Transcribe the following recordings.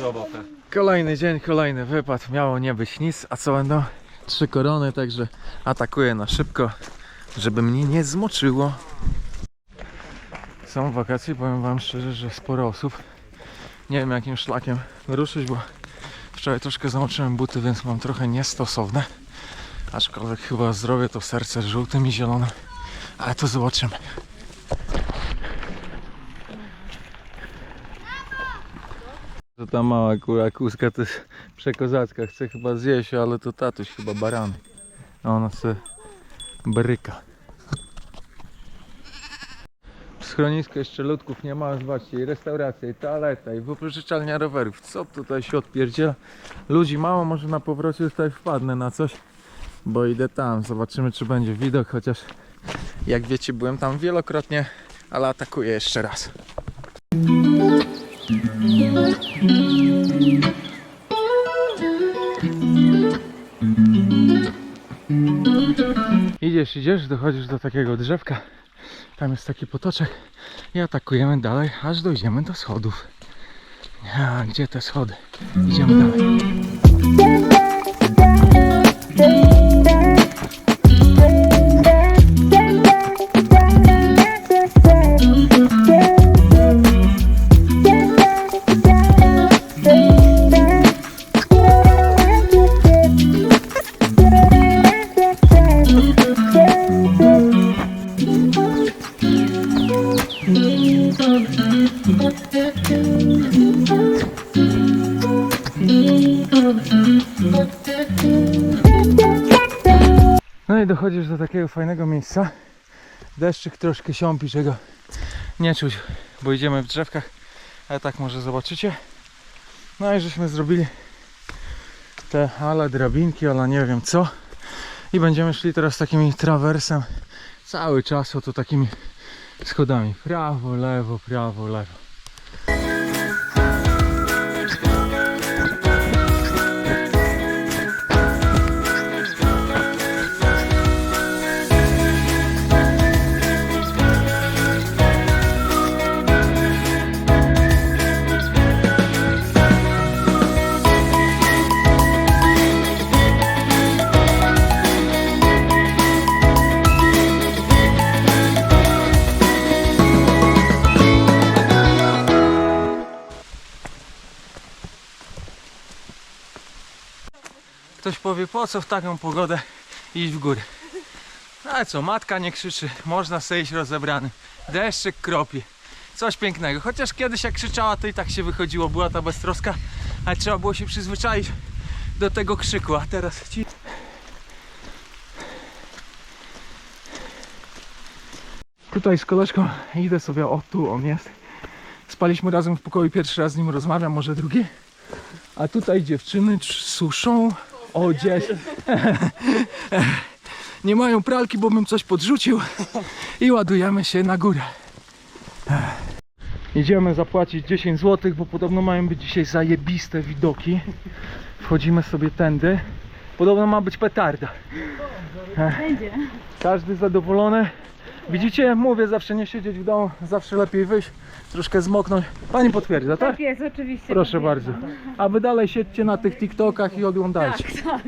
robotę. Kolejny dzień, kolejny wypad. Miało nie być nic, a co będą? Trzy korony, także atakuję na szybko, żeby mnie nie zmoczyło. Są wakacje, powiem wam szczerze, że sporo osób. Nie wiem jakim szlakiem ruszyć, bo wczoraj troszkę zamoczyłem buty, więc mam trochę niestosowne. Aczkolwiek chyba zrobię to serce żółtym i zielonym, ale to zobaczymy. To ta mała kura kuska to jest przekozacka, chce chyba zjeść, ale to tatuś chyba barany. A ona se bryka. Schronisko jeszcze ludków nie ma, zobaczcie, i restauracja, i toaleta, i wypożyczalnia rowerów. Co tutaj się odpierdziela? Ludzi mało, może na powrocie tutaj wpadnę na coś, bo idę tam, zobaczymy czy będzie widok, chociaż jak wiecie byłem tam wielokrotnie, ale atakuję jeszcze raz. Idziesz, idziesz, dochodzisz do takiego drzewka, tam jest taki potoczek i atakujemy dalej, aż dojdziemy do schodów. A, gdzie te schody? Idziemy dalej. Dochodzisz do takiego fajnego miejsca. Deszczyk troszkę siąpi, czego nie czuć, bo idziemy w drzewkach, ale tak może zobaczycie. No i żeśmy zrobili te ala drabinki, ale nie wiem co. I będziemy szli teraz takimi trawersem cały czas, oto takimi schodami. Prawo, lewo, prawo, lewo. Ktoś powie, po co w taką pogodę iść w górę? Ale co, matka nie krzyczy, można sobie iść rozebrany. Deszczyk kropi. Coś pięknego. Chociaż kiedyś jak krzyczała, to i tak się wychodziło, była ta beztroska, ale trzeba było się przyzwyczaić do tego krzyku, a teraz ci... Tutaj z koleżką idę sobie, o tu on jest. Spaliśmy razem w pokoju, pierwszy raz z nim rozmawiam, może drugi. A tutaj dziewczyny suszą odzież. Nie mają pralki, bo bym coś podrzucił. I ładujemy się na górę. Idziemy zapłacić 10 zł, bo podobno mają być dzisiaj zajebiste widoki. Wchodzimy sobie tędy. Podobno ma być petarda. Będzie. Każdy zadowolony. Widzicie, mówię, zawsze nie siedzieć w domu, zawsze lepiej wyjść, troszkę zmoknąć. Pani potwierdza, tak? Tak jest, oczywiście. Proszę bardzo. A wy dalej siedźcie na tych TikTokach i oglądajcie. Tak, tak.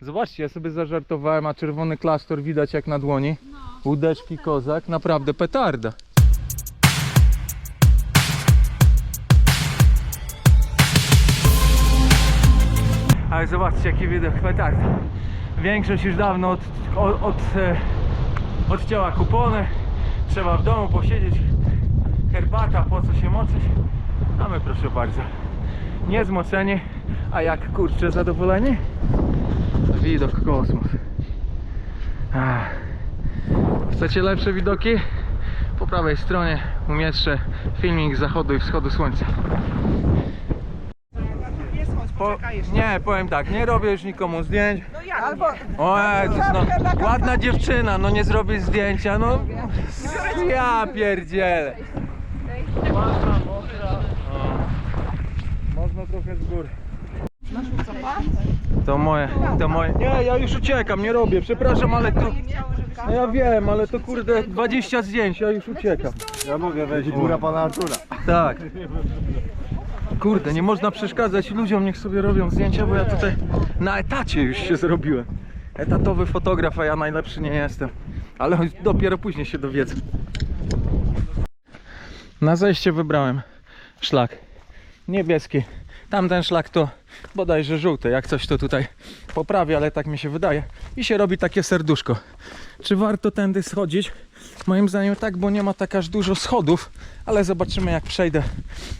Zobaczcie, ja sobie zażartowałem, a czerwony klasztor widać jak na dłoni. Łódeczki kozak, naprawdę petarda. Ale zobaczcie jaki widok petarda. Większość już dawno od, od, od, e, odcięła kupony. Trzeba w domu posiedzieć. Herbata, po co się moczyć? A my proszę bardzo. Niezmoceni, a jak kurczę zadowoleni? Widok kosmos. Ach. Chcecie lepsze widoki? Po prawej stronie umieszczę filmik z zachodu i wschodu słońca. Po, nie, powiem tak, nie robię już nikomu zdjęć. Albo O Jezus, no, ładna dziewczyna, no nie zrobi zdjęcia, no ja pierdzielę. Można trochę z góry. To moje, to moje. Nie, ja już uciekam, nie robię, przepraszam, ale to. No ja wiem, ale to kurde 20 zdjęć, ja już uciekam. Ja mogę wejść. Góra pana Artura. Tak. Kurde, nie można przeszkadzać ludziom, niech sobie robią zdjęcia, bo ja tutaj na etacie już się zrobiłem. Etatowy fotograf, a ja najlepszy nie jestem. Ale dopiero później się dowiedzę. Na zejście wybrałem szlak niebieski. Tamten szlak to bodajże żółty. Jak coś to tutaj poprawi, ale tak mi się wydaje. I się robi takie serduszko. Czy warto tędy schodzić? Moim zdaniem tak, bo nie ma tak aż dużo schodów, ale zobaczymy jak przejdę.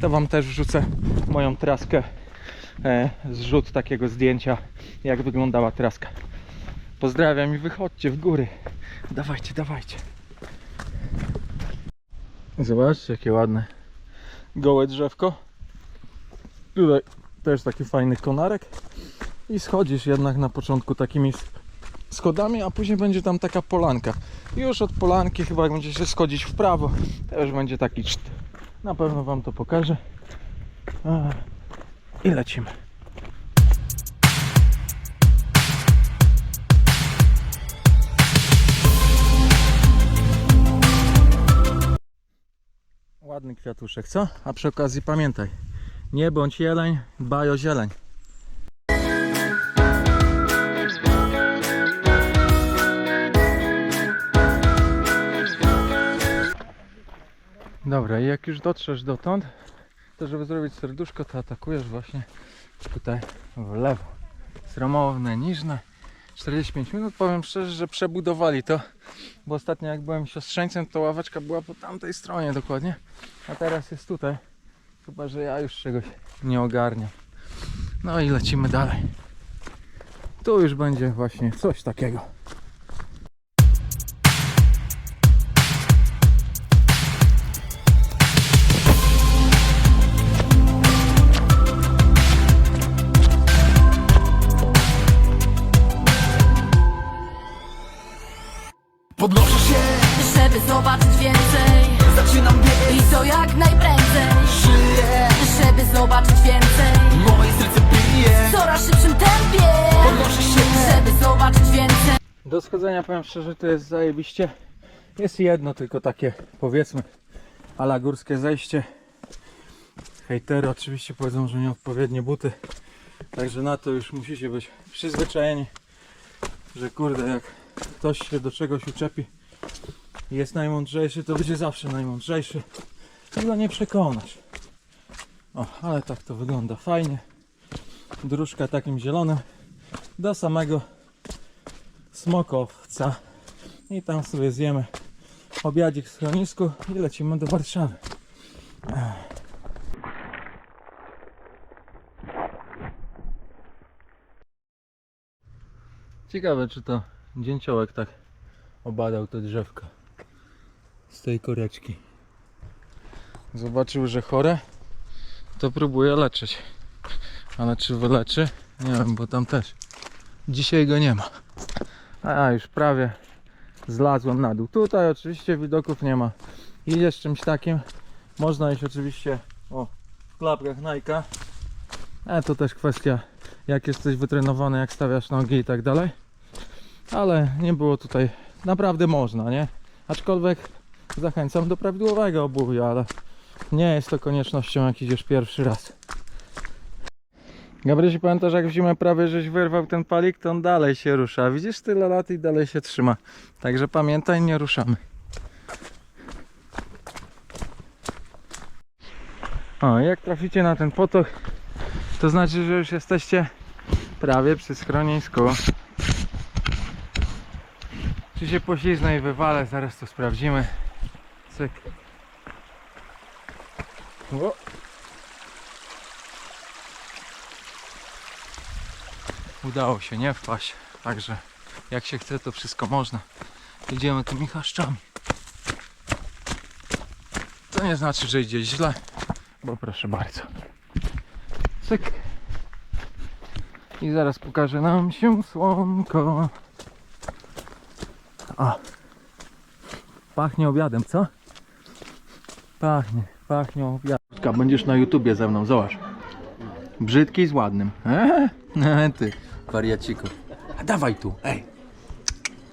To wam też wrzucę moją traskę. E, zrzut takiego zdjęcia, jak wyglądała traska. Pozdrawiam i wychodźcie w góry. Dawajcie, dawajcie. Zobaczcie jakie ładne gołe drzewko. Tutaj też taki fajny konarek. I schodzisz jednak na początku takimi schodami, a później będzie tam taka polanka. I już od polanki chyba jak będziecie schodzić w prawo, już będzie taki czt. Na pewno wam to pokażę. I lecimy. Ładny kwiatuszek, co? A przy okazji pamiętaj, nie bądź jeleń, dbaj o zieleń. Dobra, i jak już dotrzesz dotąd, to żeby zrobić serduszko, to atakujesz właśnie tutaj w lewo. Sromowne, niżne. 45 minut. Powiem szczerze, że przebudowali to, bo ostatnio jak byłem siostrzeńcem, to ławeczka była po tamtej stronie dokładnie, a teraz jest tutaj. Chyba, że ja już czegoś nie ogarniam. No i lecimy dalej. Tu już będzie właśnie coś takiego. Podnoszę się, żeby zobaczyć więcej zaczynam biec. I to jak najprędzej Żyję, Żeby zobaczyć więcej moje serce bije. W coraz szybszym tempie Podnoszę się, Żeby zobaczyć więcej Do schodzenia powiem szczerze, to jest zajebiście. Jest jedno tylko takie, powiedzmy, ala górskie zejście. Hejtery oczywiście powiedzą, że nieodpowiednie buty. Także na to już musicie być przyzwyczajeni, że kurde, jak ktoś się do czegoś uczepi jest najmądrzejszy, to będzie zawsze najmądrzejszy. I go nie przekonasz. O, ale tak to wygląda fajnie. Dróżka takim zielonym do samego Smokowca i tam sobie zjemy obiadzik w schronisku i lecimy do Warszawy. Ciekawe czy to dzięciołek tak obadał te drzewko z tej koreczki. Zobaczył, że chore, to próbuje leczyć. Ale czy wyleczy? Nie wiem, bo tam też dzisiaj go nie ma. A już prawie zlazłem na dół. Tutaj oczywiście widoków nie ma. Idziesz czymś takim. Można iść oczywiście o w klapkach Nike'a. Ale to też kwestia jak jesteś wytrenowany, jak stawiasz nogi i tak dalej. Ale nie było tutaj. Naprawdę można, nie? Aczkolwiek zachęcam do prawidłowego obuwia, ale nie jest to koniecznością jak idziesz pierwszy raz. Gabrysi, pamiętasz jak w zimę prawie żeś wyrwał ten palik, to on dalej się rusza. Widzisz tyle lat i dalej się trzyma. Także pamiętaj, nie ruszamy. O, jak traficie na ten potok, to znaczy, że już jesteście prawie przy schronisku. Czy się pośliznę i wywalę, zaraz to sprawdzimy. Cyk. O. Udało się nie wpaść, także jak się chce to wszystko można. Idziemy tymi chaszczami. To nie znaczy, że idzie źle, bo proszę bardzo. Cyk. I zaraz pokaże nam się słonko. A. Pachnie obiadem, co? Pachnie, pachnie obiadem. Będziesz na YouTubie ze mną, zobacz. Brzydki z ładnym. Eee? Ty, wariaciku. A dawaj tu, ej.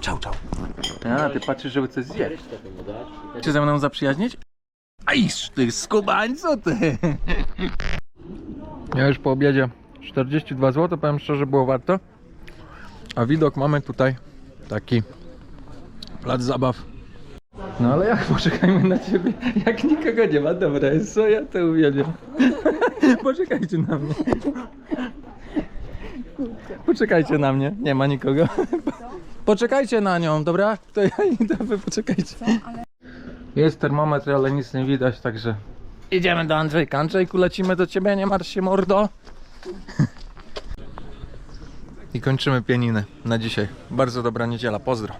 Czał, czał. A, ty patrzysz, żeby coś zjeść. Czy ze mną zaprzyjaźnić? Aiż, ty skubańco, ty. Ja już po obiedzie 42 zł, powiem szczerze, było warto. A widok mamy tutaj taki plac zabaw. No ale jak poczekajmy na ciebie, jak nikogo nie ma, dobra jest co, ja to uwielbiam. Poczekajcie na mnie. Poczekajcie na mnie, nie ma nikogo. Poczekajcie na nią, dobra? To ja idę, wy poczekajcie. Jest termometr, ale nic nie widać, także idziemy do Andrzejka. Andrzejku, lecimy do ciebie, nie martw się mordo. I kończymy pianiny na dzisiaj. Bardzo dobra niedziela, pozdro.